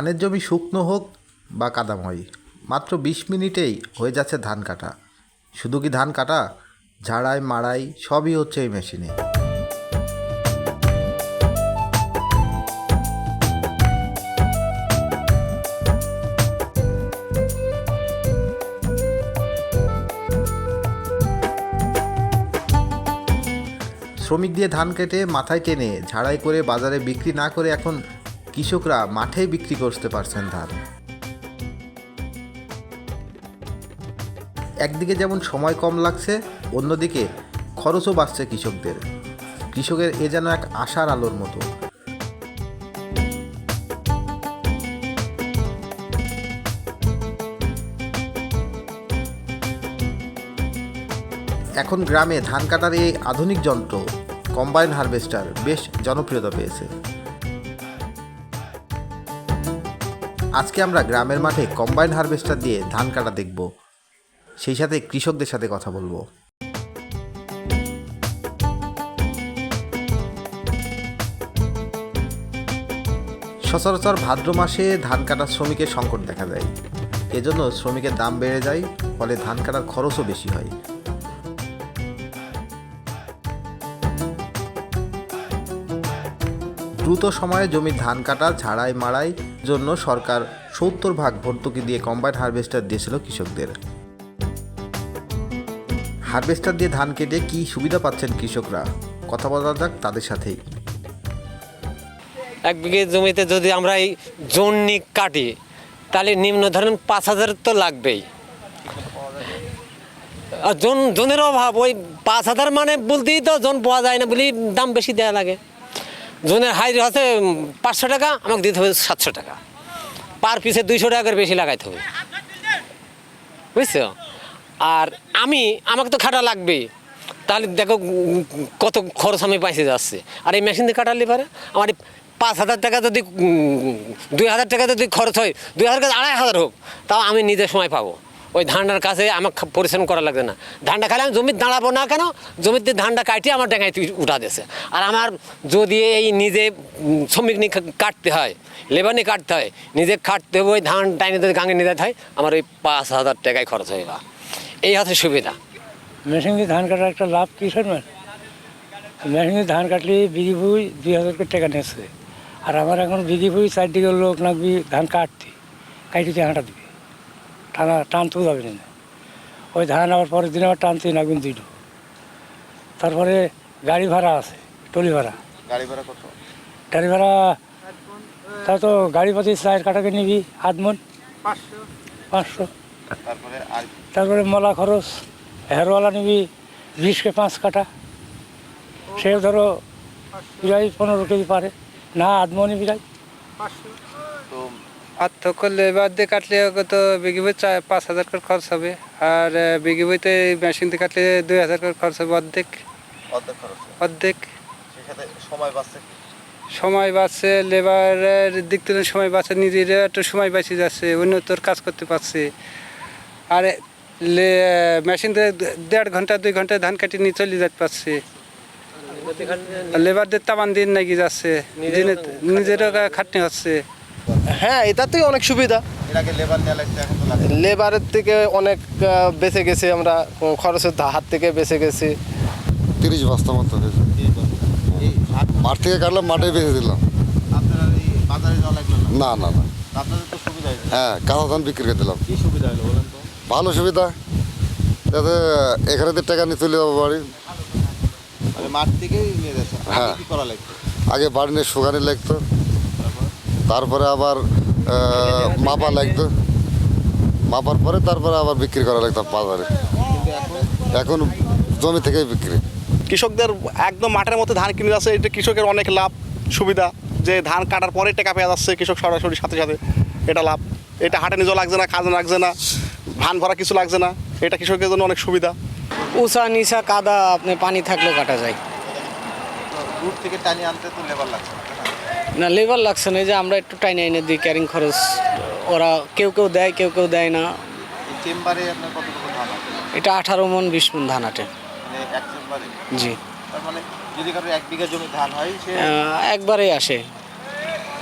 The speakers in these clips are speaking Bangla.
ধানের জমি শুকনো হোক বা কাদাময়, মাত্র বিশ মিনিটেই হয়ে যাচ্ছে ধান কাটা। শুধু কি ধান কাটা? ঝাড়াই, মাড়াই সবই হচ্ছে এই মেশিনে। শ্রমিক দিয়ে ধান কেটে মাথায় টেনে ঝাড়াই করে বাজারে বিক্রি না করে এখন কৃষকরা মাঠেই বিক্রি করতে পারছেন ধান। একদিকে যেমন সময় কম লাগছে, অন্যদিকে খরচও বাড়ছে কৃষকদের। কৃষকের এ যেন এক আশার আলোর মতো। এখন গ্রামে ধান কাটার এই আধুনিক যন্ত্র, কম্বাইন হারভেস্টার, বেশ জনপ্রিয়তা পেয়েছে। আজকে আমরা গ্রামের মাঠে কম্বাইন হারভেস্টার দিয়ে ধান কাটা দেখব। সেই সাথে কৃষকদের সাথে কথা বলব। সচরাচর ভাদ্র মাসে ধান কাটার শ্রমিকের সংকট দেখা যায় এজন্য শ্রমিকের দাম বেড়ে যায়, ফলে ধান কাটার খরচও বেশি হয়। দ্রুত সময়ে জমির ধান কাটা, ঝাড়াই মাড়াই জন্য সরকার সত্তর ভাগ ভর্তুকি দিয়ে কম্বাইন হারভেস্টার দিয়েছিল কৃষকদের। হারভেস্টার দিয়ে ধান কেটে কি সুবিধা পাচ্ছেন কৃষকরা? কথা বলা যাক তাদের সাথেই। এক বিঘে জমিতে যদি আমরা এই জন্নি কাটি, তাহলে নিম্ন ধরেন পাঁচ হাজার তো লাগবেই। জন, জনের অভাব, ওই পাঁচ হাজার মানে বলতেই তো জন পাওয়া যায় না বলি দাম বেশি দেওয়া লাগে। জনের হাই হচ্ছে পাঁচশো টাকা, আমাকে দিতে হবে সাতশো টাকা। পার পিসে দুইশো টাকার বেশি লাগাইতে হবে। বুঝছ? আর আমি, আমাকে তো খাটা লাগবেই। তাহলে দেখো কত খরচ আমি পাইছে যাচ্ছে। আর এই মেশিন দিয়ে কাটালে পারে? আমার পাঁচ হাজার টাকা যদি দুই হাজার টাকা যদি খরচ হয়, দুই হাজার টাকা আড়াই হাজার হোক, তাও আমি নিজের সময় পাবো। ওই ধানটার কাছে আমার পরিশ্রম করা লাগবে না। ধানটা খালে আমি জমিতে দাঁড়াবো না কেন? জমিতে ধানটা কাটিয়ে আমার ডেঙায় উঠা দিয়েছে। আর আমার যদি এই নিজে শ্রমিক নিয়ে কাটতে হয় লেবার নিয়ে কাটতে হয়, নিজে খাটতে হবে, ওই ধান টাইনে যদি গাঙে নিতে হয়, আমার ওই পাঁচ হাজার টাকায় খরচ হয়ে যাবে এই হচ্ছে সুবিধা। মেশিন দিয়ে ধান কাটার একটা লাভ কিসের মানে মেশিন দিয়ে ধান কাটলে বিঘি বই দুই হাজার করে টাকা নিচ্ছে আর আমার এখন বিঘি বই চারদিকে লোক লাগবি ধান কাটতে কাটিতে হাঁটা দিবে। টানা টানতেও যাবে না। ওই ধান আবার পরের দিন আবার টানতে নাগুন দুইটো। তারপরে গাড়ি ভাড়া আছে টলি ভাড়া। গাড়ি ভাড়া কত? গাড়ি ভাড়া তা তো গাড়ি পাতি চায়ের কাটাকে নিবি আধ মন পাঁচশো। তারপরে তারপরে মলা খরচ হেরওয়ালা নিবি বিশকে পাঁচ কাটা। সে ধরো প্রায় পনেরো কেজি পারে না আদমনি প্রায় তো পার্থক্য লেবার দিয়ে কাটলে তো বিঘি বই চার পাঁচ হাজার করে খরচ হবে। আর বিঘি বইতে মেশিন দিয়ে কাটলে দুই হাজার করে খরচ হবে অর্ধেক। অর্ধেক সময় বাঁচছে সময় বাঁচছে লেবারের দিক থেকে সময় বাঁচছে নিজেরা একটু সময় বাঁচিয়ে যাচ্ছে উন্নতর কাজ করতে পারছে। আর লে মেশিন দিয়ে দেড় ঘণ্টা দুই ঘণ্টা ধান কাটিয়ে নিয়ে চলে যেতে পারছে। লেবারদের তামান দিন নাকি যাচ্ছে। নিজেরও খাটনি হচ্ছে। হ্যাঁ এটাতেই অনেক সুবিধা। তো লেবারের থেকে অনেক বেঁচে গেছি আমরা খরচের হাত থেকে বেঁচে গেছি। তিরিশ বস্তা মতো মাঠ থেকে কাটলাম মাঠে বেঁচে দিলাম। বাজারে যাওয়া লাগল না? না না না। সুবিধা হ্যাঁ কাঁচা ধান বিক্রি করে দিলাম। কি সুবিধা হলো তো? ভালো সুবিধা। যাতে এখানে দিয়ে টাকা নিয়ে চলে যাব বাড়ি। মানে মাঠ থেকেই নিয়ে যাচ্ছে। হ্যাঁ। আগে বাড়ি নিয়ে শুকানি লাগতো। তারপরে আবার মাপা লাগতো। মাপার পরে তারপরে আবার বিক্রি করা লাগতো বাজারে। এখন জমি থেকেই বিক্রি। কৃষকদের একদম মাঠের মধ্যে ধান কিনে যাচ্ছে এটা কৃষকের অনেক লাভ সুবিধা। যে ধান কাটার পরে টাকা পেয়ে যাচ্ছে কৃষক সরাসরি সাথে সাথে এটা লাভ। এটা হাটে নিজেও লাগছে না খাজনা লাগছে না ধান ভরা কিছু লাগছে না এটা কৃষকের জন্য অনেক সুবিধা। উষা নিশা কাদা আপনি পানি থাকলেও কাটা যায়। দূর থেকে টানিয়ে আনতে তো লেবার লাগছে। না, লেবার লাগছে না এই যে আমরা একটু টাইনে এনে দিই ক্যারিং খরচ। ওরা কেউ কেউ দেয় কেউ কেউ দেয় না। চেম্বারে আপনার কতটুকু ধান আছে? এটা আঠারো মন বিশ মন ধান আটে। মানে এক চেম্বারে? জি। তার মানে যদি কারও এক বিঘা জমি ধান হয় সে আহ, একবারেই আসে।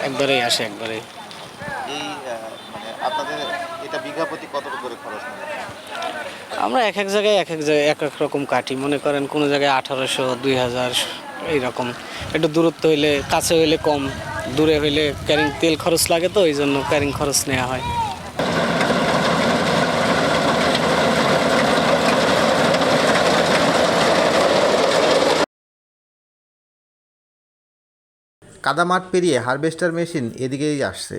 একবারেই আসে একবারেই। এই আপনাদের এটা বিঘা প্রতি কত করে খরচ নেবে আমরা এক এক জায়গায় এক এক জায়গায় এক এক রকম কাটি। মনে করেন কোনো জায়গায় আঠারোশো দুই হাজার এইরকম। একটু দূরত্ব হইলে, কাছে হইলে কম, দূরে হইলে ক্যারিং, তেল খরচ লাগে তো ওই জন্য ক্যারিং খরচ নেওয়া হয়। কাদা মাঠ পেরিয়ে হারভেস্টার মেশিন এদিকেই আসছে।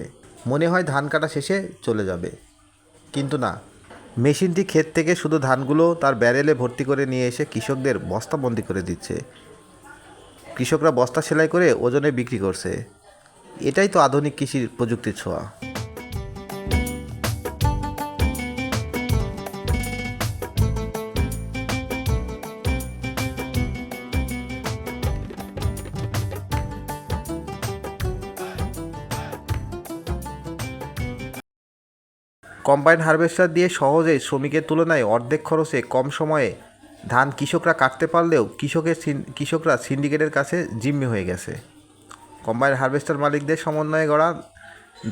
মনে হয় ধান কাটা শেষে চলে যাবে। কিন্তু না, মেশিনটি ক্ষেত থেকে শুধু ধানগুলো তার ব্যারেলে ভর্তি করে নিয়ে এসে কৃষকদের বস্তাবন্দি করে দিচ্ছে। কৃষকরা বস্তা সেলাই করে ওজনে বিক্রি করছে। এটাই তো আধুনিক কৃষির প্রযুক্তির ছোঁয়া। কম্বাইন হারভেস্টার দিয়ে সহজেই শ্রমিকের তুলনায় অর্ধেক খরচে কম সময়ে ধান কৃষকরা কাটতে পারলেও কৃষকের কৃষকরা সিন্ডিকেটের কাছে জিম্মি হয়ে গেছে। কম্বাইন হারভেস্টার মালিকদের সমন্বয়ে গড়া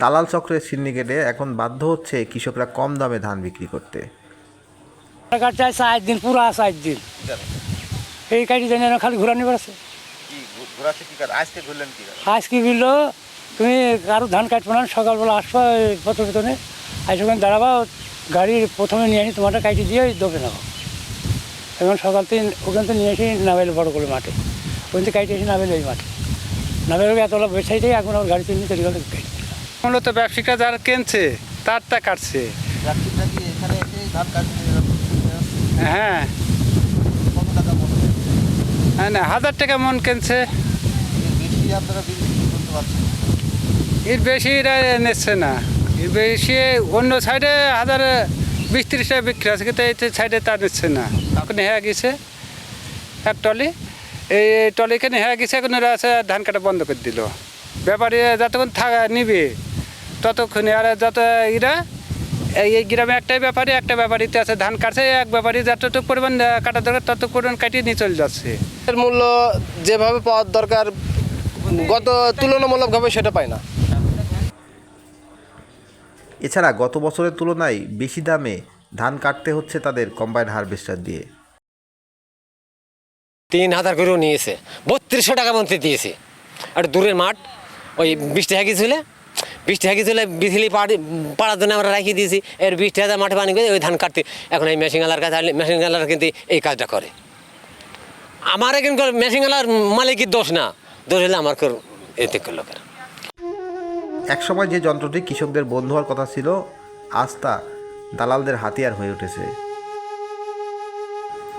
দালাল চক্রের সিন্ডিকেটে এখন বাধ্য হচ্ছে কৃষকরা কম দামে ধান বিক্রি করতে। কাটতে হয় চার দিন পুরো চার দিন। এই কাটি জানি না খালি ঘুরানি বেড়াচ্ছে। আজকে ঘুরলেন কি আজ কি বিললো তুমি কারও ধান কাটবো না সকালবেলা আসবা পথ পেতনে আজ ওখানে দাঁড়াবা গাড়ির প্রথমে নিয়ে আনি তোমারটা কাটি দিয়ে দোপে নেব এখন সকাল থেকে ওখান থেকে নিয়ে এসে নাবেল বড় করে মাঠে। ওখান থেকে কাটি এসে নাবেল ওই মাঠে। নাবেল এতলা বেসাই থেকে এখন আমার গাড়ি নিয়ে তৈরি করে মূলত ব্যবসায়িকরা যারা কিনছে তারটা কাটছে। হ্যাঁ। হ্যাঁ না হাজার টাকা মন কিনছে। এর বেশি এরা নিচ্ছে না। এর বেশি অন্য সাইডে হাজার বিশ বিক্রি আছে, কিন্তু এই সাইডে তা নিচ্ছে না। এখন হ্যাঁ গেছে এক টলি এই টলিখানে হ্যাঁ গেছে, এখন এরা আছে ধান কাটা বন্ধ করে দিল। ব্যাপারী যতক্ষণ থাকা নিবে, ততক্ষণে আর যত এরা, এই এই গ্রামে একটাই ব্যাপারী, একটা ব্যাপারীতে আছে ধান কাটছে, এক ব্যাপারী যতটুকু পরিমাণ কাটা দরকার, ততটুকু পরিমাণ কাটিয়ে নিয়ে চলে যাচ্ছে। এর মূল্য যেভাবে পাওয়ার দরকার, গত তুলনামূলকভাবে সেটা পায় না। এছাড়া গত বছরের তুলনায় বেশি দামে ধান কাটতে হচ্ছে তাদের কম্বাইন হারভেস্টার দিয়ে। তিন হাজার করেও নিয়েছে। বত্রিশশো টাকা মন্ত্রী দিয়েছে। একটা দূরের মাঠ, ওই বৃষ্টি হয়ে গেছিল বৃষ্টি হয়ে গেছিল বিজলি পাড়ি, পাড়ার জন্য আমরা রাখিয়ে দিয়েছি। এর বৃষ্টি হাজার মাঠে পানি করে ওই ধান কাটতে। এখন এই মেশিনওয়ালার কাছে মেশিনওয়ালার কিন্তু এই কাজটা করে। আমার এখানকার মেশিনওয়ালার মালিকের দোষ না। দোষ হলে আমার এতে লোকের। একসময় যে যন্ত্রটি কৃষকদের বন্ধু হওয়ার কথা ছিল, আজ তা দালালদের হাতিয়ার হয়ে উঠেছে।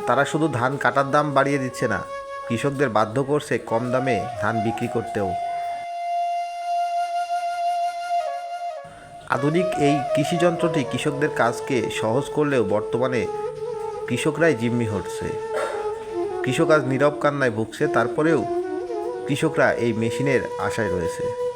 তারা শুধু ধান কাটার দাম বাড়িয়ে দিচ্ছে না, কৃষকদের বাধ্য করছে কম দামে ধান বিক্রি করতেও। আধুনিক এই কৃষি যন্ত্রটি কৃষকদের কাজকে সহজ করলেও বর্তমানে কৃষকরাই জিম্মি হচ্ছে। কৃষক আজ নীরব কান্নায় ভুগছে, তারপরেও কৃষকরা এই মেশিনের আশায় রয়েছে।